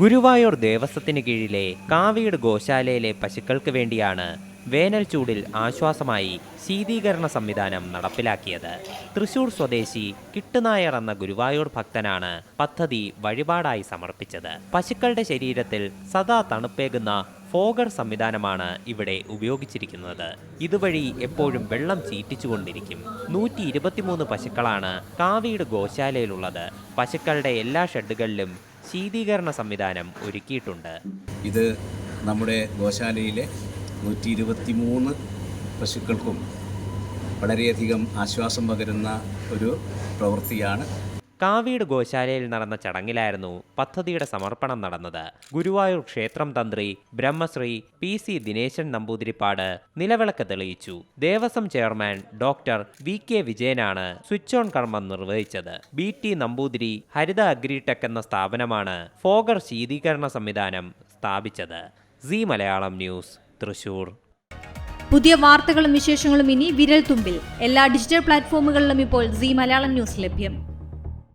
ഗുരുവായൂർ ദേവസ്വത്തിന് കീഴിലെ കാവീട് ഗോശാലയിലെ പശുക്കൾക്ക് വേണ്ടിയാണ് വേനൽ ചൂടിൽ ആശ്വാസമായി ശീതീകരണ സംവിധാനം നടപ്പിലാക്കിയത്. തൃശൂർ സ്വദേശി കിട്ടുനായർ എന്ന ഗുരുവായൂർ ഭക്തനാണ് പദ്ധതി വഴിപാടായി സമർപ്പിച്ചത്. പശുക്കളുടെ ശരീരത്തിൽ സദാ തണുപ്പേകുന്ന ഫോഗർ സംവിധാനമാണ് ഇവിടെ ഉപയോഗിച്ചിരിക്കുന്നത്. ഇതുവഴി എപ്പോഴും വെള്ളം ചീറ്റിച്ചുകൊണ്ടിരിക്കും. നൂറ്റി ഇരുപത്തിമൂന്ന് പശുക്കളാണ് കാവീട് ഗോശാലയിലുള്ളത്. പശുക്കളുടെ എല്ലാ ഷെഡുകളിലും ശീതീകരണ സംവിധാനം ഒരുക്കിയിട്ടുണ്ട്. ഇത് നമ്മുടെ ഗോശാലയിലെ നൂറ്റി ഇരുപത്തി മൂന്ന് പശുക്കൾക്കും വളരെയധികം ആശ്വാസം പകരുന്ന ഒരു പ്രവൃത്തിയാണ് കാവീട് ഗോശാലയിൽ നടന്ന ചടങ്ങിലായിരുന്നു പദ്ധതിയുടെ സമർപ്പണം നടന്നത്. ഗുരുവായൂർ ക്ഷേത്രം തന്ത്രി ബ്രഹ്മശ്രീ പി സി ദിനേശൻ നമ്പൂതിരിപ്പാട് നിലവിളക്ക് തെളിയിച്ചു. Devaswom chairman doctor V K വിജയനാണ് സ്വിച്ച് ഓൺ കർമ്മം നിർവഹിച്ചത്. B T Namboothiri Haritha Agritech എന്ന സ്ഥാപനമാണ് ഫോഗർ ശീതീകരണ സംവിധാനം സ്ഥാപിച്ചത്. C Malayalam news Thrissur. പുതിയ വാർത്തകളും വിശേഷങ്ങളും ഇനി വിരൽ തുമ്പിൽ എല്ലാ ഡിജിറ്റൽ പ്ലാറ്റ്ഫോമുകളിലും ഇപ്പോൾ സി മലയാളം ന്യൂസ് ലഭ്യം.